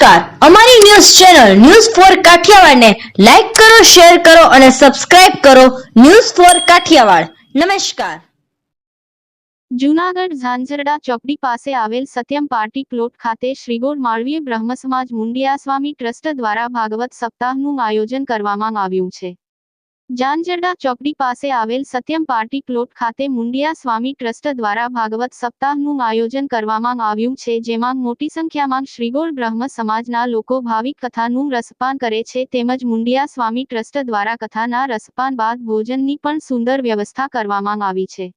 નમસ્કાર. અમારી news channel news four કાઠિયાવાડને લાઈક કરો, શેર કરો અને સબસ્ક્રાઇબ કરો ન્યૂઝ ફોર કાઠિયાવાડ. નમસ્કાર. જૂનાગઢ ઝાંઝરડા ચોકડી પાસે આવેલ સત્યમ પાર્ટી પ્લોટ ખાતે શ્રીગોર માળવીય બ્રહ્મ સમાજ મુંડિયા સ્વામી ટ્રસ્ટ દ્વારા ભાગવત સપ્તાહનું આયોજન કરવામાં આવ્યું છે. ઝાંઝરડા ચોકડી પાસે આવેલ સત્યમ પાર્ટી પ્લોટ ખાતે મુંડિયા સ્વામી ટ્રસ્ટ દ્વારા ભાગવત સપ્તાહનું આયોજન કરવામાં આવ્યું છે, જેમાં મોટી સંખ્યામાં શ્રીગોળ બ્રહ્મ સમાજના લોકો ભાવિક કથાનું રસપાન કરે છે, તેમજ મુંડિયા સ્વામી ટ્રસ્ટ દ્વારા કથાના રસપાન બાદ ભોજનની પણ સુંદર વ્યવસ્થા કરવામાં આવી છે.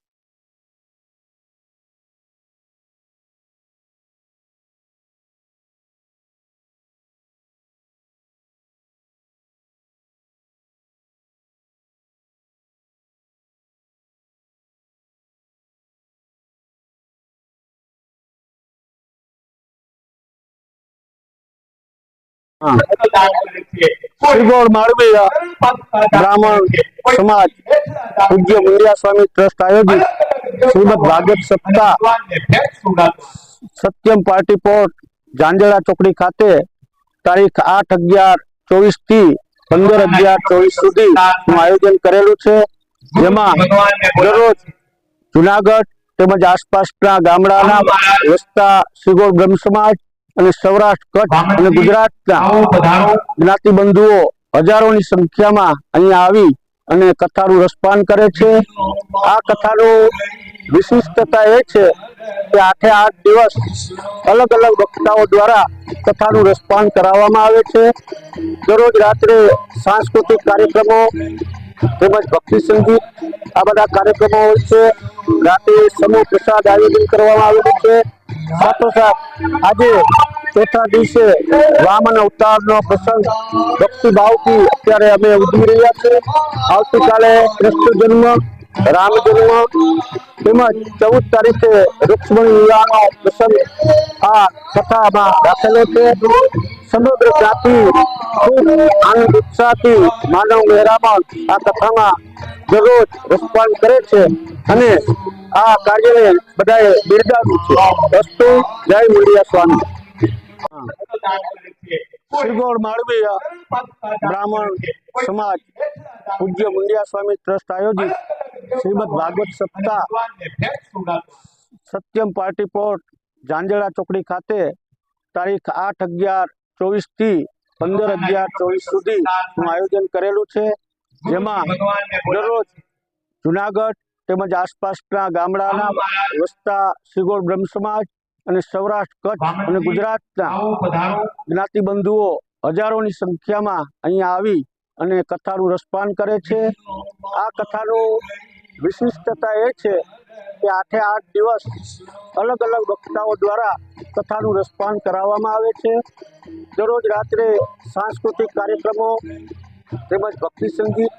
શ્રીગોળ ચોકડી ખાતે તારીખ આઠ અગિયાર ચોવીસથી પંદર અગિયાર ચોવીસ સુધી નું આયોજન કરેલું છે. જેમાં દરરોજ જુનાગઢ તેમજ આસપાસના ગામડાના વસતા શ્રીગોળ બ્રહ્મ સમાજ અને સૌરાષ્ટ્ર કચ્છ અને ગુજરાતના જ્ઞાતિ બંધુઓ હજારોની સંખ્યામાં અહીંયા આવી અને કથાનું રસપાન કરે છે. આ કથાનું વિશિષ્ટતા એ છે કે આઠે આઠ દિવસ અલગ અલગ વક્તાઓ દ્વારા કથાનું રસપાન કરાવવામાં આવે છે. દરરોજ રાત્રે સાંસ્કૃતિક કાર્યક્રમો તેમજ ભક્તિ સંગીત આ બધા કાર્યક્રમો હોય છે. રાતે સમૂહ પ્રસાદ આયોજન કરવામાં આવેલું છે. સાથોસાથ આજે ચોથા દિવસે વામન અવતારનો પ્રસંગ ભક્તિભાવથી અત્યારે અમે ઉજવી રહ્યા છીએ આવતીકાલે કૃષ્ણ જન્મ રામ જન્મ તેમજ ચૌદ તારીખે રૂક્ષ્મણી વિવાહનો પ્રસંગ આ કથામાં રાખેલો છે સમગ્ર જ્ઞાતિ ખૂબ આનંદ ઉત્સાહથી માનવ મહેરામણ આ કથામાં દરરોજ રસપાન કરે છે અને આ કાર્યને બધાએ બિરદાવ્યું છે વસ્તુ જય મુંડિયા સ્વામી શ્રીગોળ માળવીય બ્રાહ્મણ સમાજ, પૂજ્ય મુંડિયા સ્વામી ટ્રસ્ટ આયોજિત શ્રીમદ ભાગવત સપ્તાહ સત્યમ પાર્ટી પ્લોટ, ઝાંઝડા ચોકડી ખાતે તારીખ આઠ અગિયાર ચોવીસથી પંદર અગિયાર ચોવીસ સુધી નું આયોજન કરેલું છે. જેમાં દરરોજ જુનાગઢ તેમજ આસપાસના ગામડાના વસતા શ્રીગોળ બ્રહ્મ સમાજ અને સૌરાષ્ટ્ર કચ્છ અને ગુજરાતના જ્ઞાતિ બંધુઓ હજારોની સંખ્યામાં અહીંયા આવી અને કથાનું રસપાન કરે છે. આ કથાનું વિશિષ્ટતા એ છે કે આઠે આઠ દિવસ અલગ અલગ વક્તાઓ દ્વારા કથાનું રસપાન કરાવવામાં આવે છે. દરરોજ રાત્રે સાંસ્કૃતિક કાર્યક્રમો તેમજ ભક્તિ સંગીત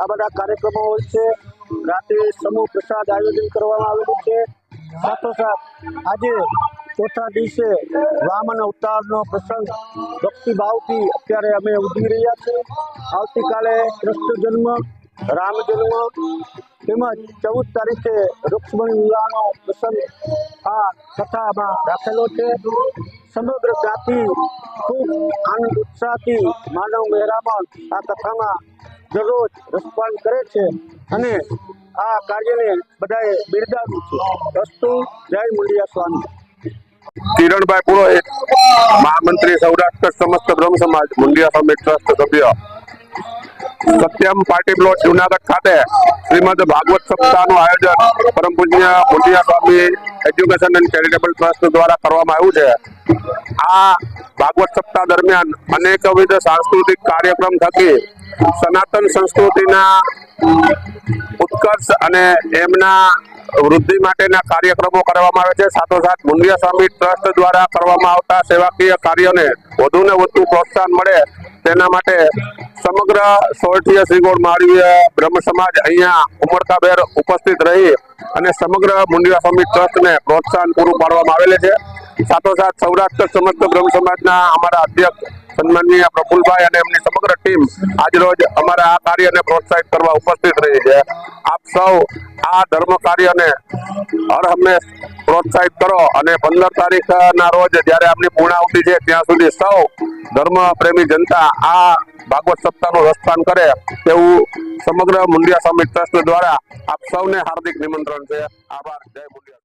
આ બધા કાર્યક્રમો હોય છે. રાત્રે સમૂહ પ્રસાદ આયોજન કરવામાં આવેલું છે. સાથોસાથ આજે ચોથા દિવસે વામન અવતારનો પ્રસંગ ભક્તિભાવથી અત્યારે અમે ઉજવી રહ્યા છીએ. આવતીકાલે કૃષ્ણ જન્મ, રામ જન્મ, તેમજ ચૌદ તારીખે રૂક્ષ્મણી વિવાહનો પ્રસંગ આ કથામાં રાખેલો છે. સમગ્ર જાતિ ખૂબ આનંદ ઉત્સાહથી માનવ મહેરામણ આ કથામાં દરરોજ રસપાન કરે છે અને આ કાર્યને બધાએ બિરદાવ્યું છે. અસ્તુ જય મુંડિયા સ્વામી. કિરણભાઈ પુરોહિત મહામંત્રી સૌરાષ્ટ્ર સમસ્ત બ્રહ્મ સમાજ મુંડિયા સ્વામી ટ્રસ્ટ સભ્ય. સત્યમ પાર્ટી પ્લોટ જુનાગઢ ખાતે શ્રીમદ ભાગવત સપ્તાહનું આયોજન પરમ પૂજ્ય Mundiya Swami education and charitable trust દ્વારા કરવામાં આવ્યું છે. આ ભાગવત સપ્તાહ દરમિયાન અનેકવિધ સાંસ્કૃતિક કાર્યક્રમ થકી સનાતન સંસ્કૃતિના ઉત્કર્ષ અને એમના વૃદ્ધિ માટેના કાર્યક્રમો કરવામાં આવે છે. સાથોસાથ મુંડિયા સ્વામી ટ્રસ્ટ દ્વારા કરવામાં આવતા સેવાકીય કાર્યોને વધુને વધુ પ્રોત્સાહન મળે તેના માટે સમગ્ર સોરઠીય શ્રીગોળ માળવીય બ્રહ્મ સમાજ અહીંયા ઉમળકાભેર ઉપસ્થિત રહી અને સમગ્ર મુંડિયા સ્વામી ટ્રસ્ટને પ્રોત્સાહન પૂરું પાડવામાં આવેલ છે. સાથોસાથ સૌરાષ્ટ્ર સમસ્ત બ્રહ્મ સમાજના અમારા અધ્યક્ષ સન્માનનીય પ્રફુલભાઈ અને એમની સમગ્ર ટીમ આજરોજ અમારા આ કાર્યને પ્રોત્સાહિત કરવા ઉપસ્થિત રહી છે. આપ સૌ આ ધર્મ કાર્યને હર હંમેશ પ્રોત્સાહિત કરો અને પંદર તારીખના રોજ જ્યારે આપણી પૂર્ણાહુતિ છે, ત્યાં સુધી સૌ ધર્મ પ્રેમી જનતા આ ભાગવત સપ્તાહનું પ્રસ્થાન કરે તેવું સમગ્ર મુંડિયા સ્વામી ટ્રસ્ટ દ્વારા આપ સૌને હાર્દિક નિમંત્રણ છે. આભાર. જય મુંડિયા.